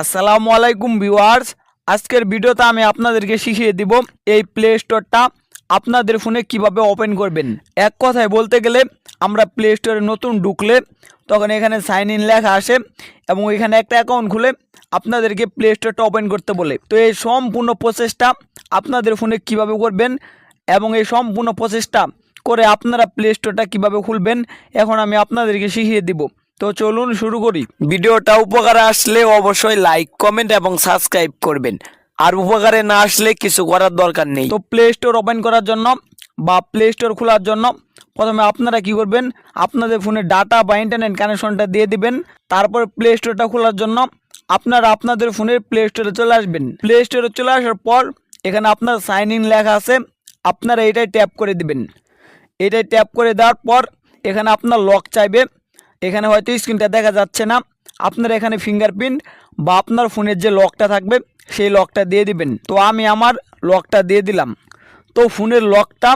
আসসালামু আলাইকুম ভিউয়ার্স। আজকের ভিডিওতে আমি আপনাদেরকে শিখিয়ে দিব এই প্লে স্টোরটা আপনাদের ফোনে কীভাবে ওপেন করবেন। এক কথায় বলতে গেলে, আমরা প্লে স্টোরে নতুন ঢুকলে তখন এখানে সাইন ইন লেখা আসে এবং এখানে একটা অ্যাকাউন্ট খুলে আপনাদেরকে প্লে স্টোরটা ওপেন করতে বলে। তো এই সম্পূর্ণ প্রসেসটা আপনাদের ফোনে কীভাবে করবেন এবং এই সম্পূর্ণ প্রসেসটা করে আপনারা প্লে স্টোরটা কীভাবে খুলবেন, এখন আমি আপনাদেরকে শিখিয়ে দিব। তো চলুন শুরু করি। ভিডিওটা উপকারে আসলে অবশ্যই লাইক কমেন্ট এবং সাবস্ক্রাইব করবেন। আর উপকারে না আসলে কিছু করার দরকার নেই। তো প্লে স্টোর ওপেন করার জন্য বা প্লে স্টোর খোলার জন্য প্রথমে আপনারা কি করবেন? আপনাদের ফোনে ডাটা বা ইন্টারনেট কানেকশনটা দিয়ে দিবেন। তারপর প্লে স্টোরটা খোলার জন্য আপনারা আপনাদের ফোনের প্লে স্টোরে চলে আসবেন। প্লে স্টোরে চলে আসার পর এখানে আপনার সাইন ইন লেখা আছে। আপনারা এটাই ট্যাপ করে দিবেন। এটাই ট্যাপ করে দেওয়ার পর এখানে আপনার লক চাইবে। এখানে হয়তো স্ক্রিনটা দেখা যাচ্ছে না। আপনার এখানে ফিঙ্গারপ্রিন্ট বা আপনার ফোনের যে লকটা থাকবে, সেই লকটা দিয়ে দিবেন। তো আমি আমার লকটা দিয়ে দিলাম। তো ফোনের লকটা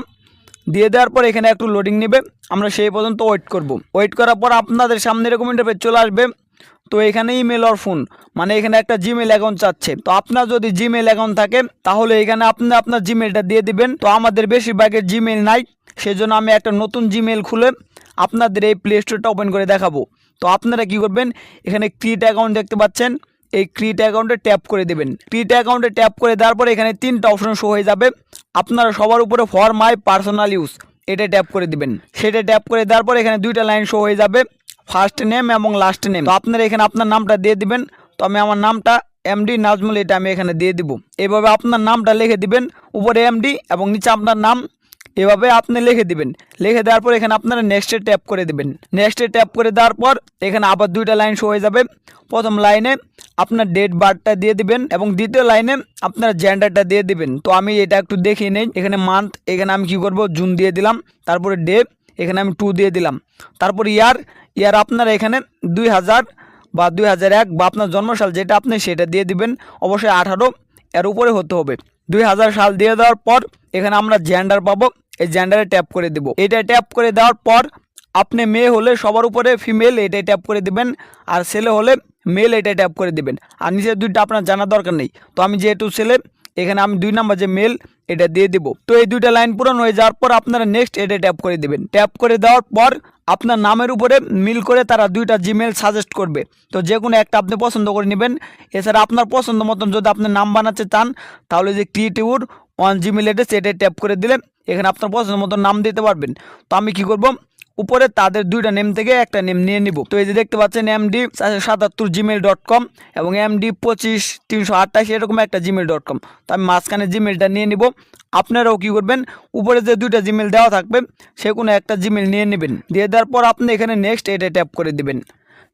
দিয়ে দেওয়ার পর এখানে একটু লোডিং নেবে। আমরা সেই পর্যন্ত ওয়েট করব। ওয়েট করার পর আপনাদের সামনে এরকম ইন্টারফেস চলে আসবে। তো এখানে ইমেল অর ফোন মানে এখানে একটা জিমেল অ্যাকাউন্ট চাচ্ছে। তো আপনার যদি জিমেল অ্যাকাউন্ট থাকে, তাহলে এখানে আপনি আপনার জিমেলটা দিয়ে দিবেন। তো আমাদের বেশিরভাগের জিমেল নাই। সেজন্য আমি একটা নতুন জিমেল খুলে আপনাদের এই প্লে স্টোরটা ওপেন করে দেখাবো। তো আপনারা কি করবেন? এখানে ক্রিয়েট অ্যাকাউন্ট দেখতে পাচ্ছেন। এই ক্রিয়েট অ্যাকাউন্টে ট্যাপ করে দেবেন। ক্রিয়েট অ্যাকাউন্টে ট্যাপ করে দেওয়ার পর এখানে তিনটা অপশন শো হয়ে যাবে। আপনারা সবার উপরে ফর মাই পার্সোনাল ইউজ এটা ট্যাপ করে দিবেন। সেটা ট্যাপ করে দেওয়ার পর এখানে দুইটা লাইন শো হয়ে যাবে। ফার্স্ট নেম এবং লাস্ট নেম তো আপনারা এখানে আপনার নামটা দিয়ে দিবেন। তো আমি আমার নামটা এমডি নাজমুল এটা আমি এখানে দিয়ে দিব। এভাবে আপনার নামটা লিখে দিবেন। উপরে এমডি এবং নিচে আপনার নাম। এভাবে আপনি লিখে দিবেন। লিখে দেওয়ার পর এখানে আপনারা নেক্সটে ট্যাপ করে দিবেন। নেক্সটে ট্যাপ করে দেওয়ার পর এখানে আবার দুইটা লাইন শো হয়ে যাবে। প্রথম লাইনে আপনার ডেট বার্থটা দিয়ে দিবেন এবং দ্বিতীয় লাইনে আপনার জেন্ডারটা দিয়ে দিবেন। তো আমি এটা একটু দেখিয়ে নেই। এখানে মান্থ এখানে আমি কি করব? জুন দিয়ে দিলাম। তারপরে ডে এখানে আমি টু দিয়ে দিলাম। তারপর ইয়ার ইয়ার আপনার এখানে দুই হাজার বা দুই হাজার এক বা আপনার জন্মসাল যেটা আপনি সেটা দিয়ে দিবেন। অবশ্যই আঠারো, এর উপরে হতে হবে। দুই হাজার সাল দিয়ে দেওয়ার পর এখানে আমরা জেন্ডার পাবো। এই জেন্ডারে ট্যাপ করে দেব। এটা ট্যাপ করে দেওয়ার পর আপনি মেয়ে হলে সবার উপরে ফিমেল এটা ট্যাপ করে দেবেন, আর ছেলে হলে মেল এটা ট্যাপ করে দিবেন। আর নিজের দুইটা আপনার জানার দরকার নেই। তো আমি যেহেতু ছেলে, এখানে আমি দুই নাম্বার যে মেল এটা দিয়ে দিব। তো এই দুইটা লাইন পূরণ হয়ে যাওয়ার পর আপনারা নেক্সট এটা ট্যাপ করে দেবেন। ট্যাপ করে দেওয়ার পর আপনার নামের উপরে মিল করে তারা দুইটা জিমেল সাজেস্ট করবে। তো যে কোনো একটা আপনি পছন্দ করে নেবেন। এছাড়া আপনার পছন্দ মতন যদি আপনি নাম বানাতে চান, তাহলে যে ক্রিয়েটিভ ওয়ান জিমেল এটা ট্যাপ করে দিলেন। এখানে আপনার পছন্দ মতন নাম দিতে পারবেন। তো আমি কি করব? উপরে তাদের দুইটা নেম থেকে একটা নেম নিয়ে নিব। তো এই যে দেখতে পাচ্ছেন এমডি সাতাত্তর জিমেল ডট কম এবং এমডি পঁচিশ তিনশো আটাশ এরকম একটা জিমেল ডট কম তো আমি মাঝখানে জিমেলটা নিয়ে নিব। আপনারাও কি করবেন? উপরে যে দুইটা জিমেল দেওয়া থাকবে, সে কোনো একটা জিমেল নিয়ে নেবেন। দিয়ে দেওয়ার পর আপনি এখানে নেক্সট এটা ট্যাপ করে দিবেন।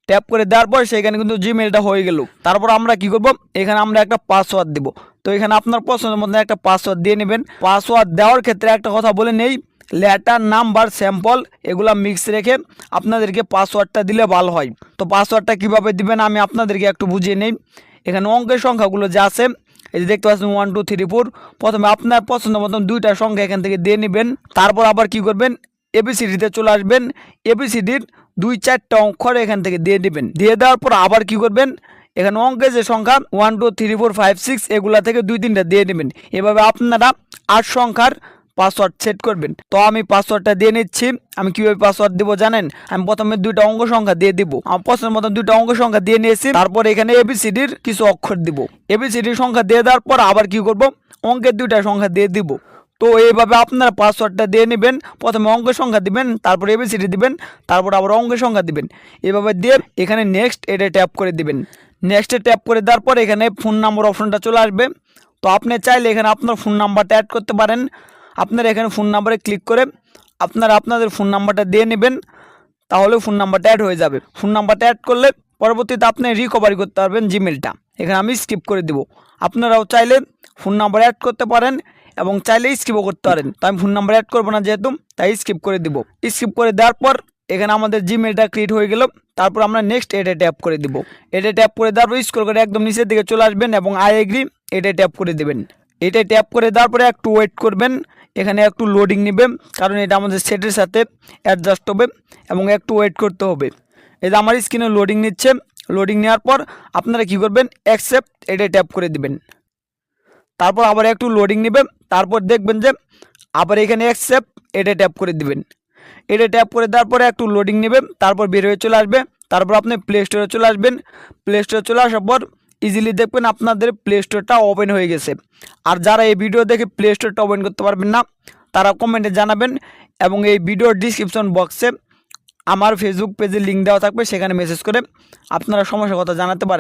ট্যাপ করে দেওয়ার পর সেখানে কিন্তু জিমেলটা হয়ে গেল। তারপর আমরা কি করব? এখানে আমরা একটা পাসওয়ার্ড দিব। তো এখানে আপনার পছন্দের মধ্যে একটা পাসওয়ার্ড দিয়ে নেবেন। পাসওয়ার্ড দেওয়ার ক্ষেত্রে একটা কথা বলে নেই। লেটার নাম্বার স্যাম্পল এগুলা মিক্স রেখে আপনাদেরকে পাসওয়ার্ডটা দিলে ভালো হয়। তো পাসওয়ার্ডটা কীভাবে দিবেন আমি আপনাদেরকে একটু বুঝিয়ে নেই। এখানে অঙ্কের সংখ্যাগুলো যা আছে, এই যে দেখতে পাচ্ছেন ওয়ান টু থ্রি ফোর প্রথমে আপনার পছন্দ মতন দুইটা সংখ্যা এখান থেকে দিয়ে নেবেন। তারপর আবার কি করবেন এবিসিডিতে চলে আসবেন। এবিসিডির দুই, চারটা অক্ষর এখান থেকে দিয়ে নেবেন। দিয়ে দেওয়ার পর আবার কি করবেন, এখানে অঙ্কের যে সংখ্যা one two three four five six এগুলা থেকে দুই, তিনটা দিয়ে নেবেন। এভাবে আপনারা আট সংখ্যার পাসওয়ার্ড সেট করবেন। তো আমি পাসওয়ার্ডটা দিয়ে নিচ্ছি। আমি কীভাবে পাসওয়ার্ড দিব জানেন? আমি প্রথমে দুইটা অঙ্ক সংখ্যা দিয়ে দিব। আমার পছন্দ মতো দুইটা অঙ্ক সংখ্যা দিয়ে নিয়েছি। তারপর এখানে এবিসিডির কিছু অক্ষর দিব। এবিসিডির সংখ্যা দিয়ে দেওয়ার পর আবার কি করব? অঙ্কের দুইটা সংখ্যা দিয়ে দিব। তো এইভাবে আপনারা পাসওয়ার্ডটা দিয়ে নেবেন। প্রথমে অঙ্কের সংখ্যা দিবেন, তারপর এবিসিডি দিবেন, তারপর আবার অঙ্কের সংখ্যা দিবেন। এভাবে দিয়ে এখানে নেক্সট এটা ট্যাপ করে দিবেন। নেক্সটে ট্যাপ করে দেওয়ার পর এখানে ফোন নাম্বার অপশনটা চলে আসবে। তো আপনি চাইলে এখানে আপনার ফোন নাম্বারটা অ্যাড করতে পারেন। আপনারা এখানে ফোন নাম্বারে ক্লিক করে আপনারা আপনাদের ফোন নাম্বারটা দিয়ে নেবেন, তাহলে ফোন নাম্বারটা অ্যাড হয়ে যাবে। ফোন নাম্বারটা অ্যাড করলে পরবর্তীতে আপনি রিকভারি করতে পারবেন জিমেলটা এখানে আমি স্কিপ করে দিব। আপনারাও চাইলে ফোন নাম্বার অ্যাড করতে পারেন এবং চাইলে স্কিপও করতে পারেন। তো আমি ফোন নাম্বার অ্যাড করব না যেহেতু, তাই স্কিপ করে দিব। স্কিপ করে দেওয়ার পর এখানে আমাদের জিমেলটা ক্রিয়েট হয়ে গেল। তারপর আমরা নেক্সট এটা ট্যাপ করে দিব। এটা ট্যাপ করে দেওয়ার পর স্ক্রল করে একদম নিচের দিকে চলে আসবেন এবং আই এগ্রি এটা ট্যাপ করে দেবেন। এটা ট্যাপ করে দেওয়ার পরে একটু ওয়েট করবেন, এখানে একটু লোডিং নেবে কারণ এটা আমাদের সেটের সাথে অ্যাডজাস্ট হবে এবং একটু ওয়েট করতে হবে। যে আমার স্ক্রিনে লোডিং নিচ্ছে লোডিং নেওয়ার পর আপনারা কি করবেন অ্যাকসেপ্ট এটা ট্যাপ করে দিবেন। তারপর আবার একটু লোডিং নেবে তারপর দেখবেন যে আবার এখানে অ্যাকসেপ্ট এটা ট্যাপ করে দিবেন। এটা ট্যাপ করে দেওয়ার পরে একটু লোডিং নেবে তারপর বের হয়ে চলে আসবে, তারপর আপনি প্লে স্টোরে চলে আসবেন। প্লে স্টোরে চলে আসার পর ইজিলি দেখবেন আপনাদের প্লে স্টোরটা ওপেন হয়ে গেছে। আর যারা এই ভিডিও দেখে প্লে স্টোরটা ওপেন করতে পারবেন না, তারা কমেন্টে জানাবেন এবং এই ভিডিওর ডিসক্রিপশন বক্সে আমার ফেসবুক পেজে লিঙ্ক দেওয়া থাকবে, সেখানে মেসেজ করে আপনারা সমস্যার কথা জানাতে পারেন।